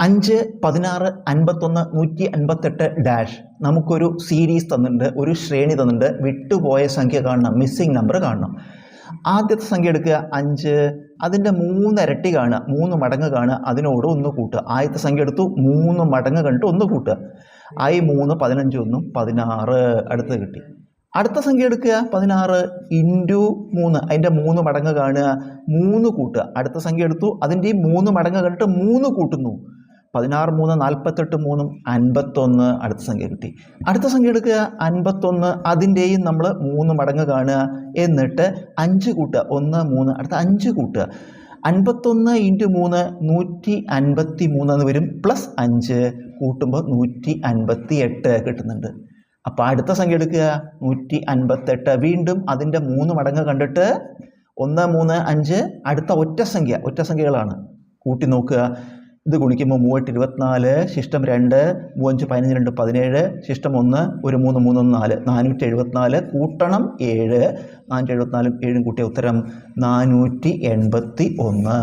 അഞ്ച് പതിനാറ് അൻപത്തൊന്ന് നൂറ്റി അൻപത്തെട്ട് ഡാഷ് നമുക്കൊരു സീരീസ് തന്നിട്ടുണ്ട് ഒരു ശ്രേണി തന്നിട്ടുണ്ട്. വിട്ടുപോയ സംഖ്യ കാണണം മിസ്സിംഗ് നമ്പർ കാണണം. ആദ്യത്തെ സംഖ്യ എടുക്കുക അഞ്ച്. അതിന്റെ മൂന്നിരട്ടി കാണുക മൂന്ന് മടങ്ങ് കാണുക അതിനോട് ഒന്ന് കൂട്ടുക. ആദ്യത്തെ സംഖ്യ എടുത്തു മൂന്ന് മടങ്ങ് കണ്ടിട്ട് ഒന്ന് കൂട്ടുക. ആയി മൂന്ന് പതിനഞ്ച് ഒന്നും പതിനാറ് അടുത്ത് കിട്ടി. അടുത്ത സംഖ്യ എടുക്കുക പതിനാറ് ഇന്റു മൂന്ന്. അതിന്റെ മൂന്ന് മടങ്ങ് കാണുക മൂന്ന് കൂട്ടുക. അടുത്ത സംഖ്യ എടുത്തു അതിന്റെയും മൂന്ന് മടങ്ങ് കണ്ടിട്ട് മൂന്ന് കൂട്ടുന്നു. പതിനാറ് മൂന്ന് നാൽപ്പത്തെട്ട് മൂന്നും അൻപത്തൊന്ന് അടുത്ത സംഖ്യ കിട്ടി. അടുത്ത സംഖ്യ എടുക്കുക. അൻപത്തൊന്ന് അതിന്റെയും നമ്മൾ മൂന്ന് മടങ്ങ് കാണുക. എന്നിട്ട് അഞ്ച് കൂട്ടുക. ഒന്ന് മൂന്ന് അടുത്ത അഞ്ച് കൂട്ടുക. അൻപത്തൊന്ന് ഇന്റു മൂന്ന് നൂറ്റി അൻപത്തി മൂന്ന് എന്ന് വരും. പ്ലസ് അഞ്ച് കൂട്ടുമ്പോൾ നൂറ്റി അൻപത്തി എട്ട് കിട്ടുന്നുണ്ട്. അപ്പോൾ അടുത്ത സംഖ്യ എടുക്കുക. നൂറ്റി അൻപത്തെട്ട്. വീണ്ടും അതിന്റെ മൂന്ന് മടങ്ങ് കണ്ടിട്ട് ഒന്ന് മൂന്ന് അഞ്ച് അടുത്ത ഒറ്റ സംഖ്യ. ഒറ്റ സംഖ്യകളാണ്. കൂട്ടി നോക്കുക. ഇത് ഗുണിക്കുമ്പോൾ മൂവെട്ട് ഇരുപത്തിനാല് ശിഷ്ടം രണ്ട് മൂവഞ്ച് പതിനഞ്ച് രണ്ട് പതിനേഴ് ശിഷ്ടം ഒന്ന് ഒരു മൂന്ന് മൂന്നൊന്ന് നാല് നാനൂറ്റി എഴുപത്തിനാല് കൂട്ടണം ഏഴ് നാനൂറ്റി എഴുപത്തിനാലും ഏഴും കൂട്ടിയ ഉത്തരം നാനൂറ്റി എൺപത്തി ഒന്ന്.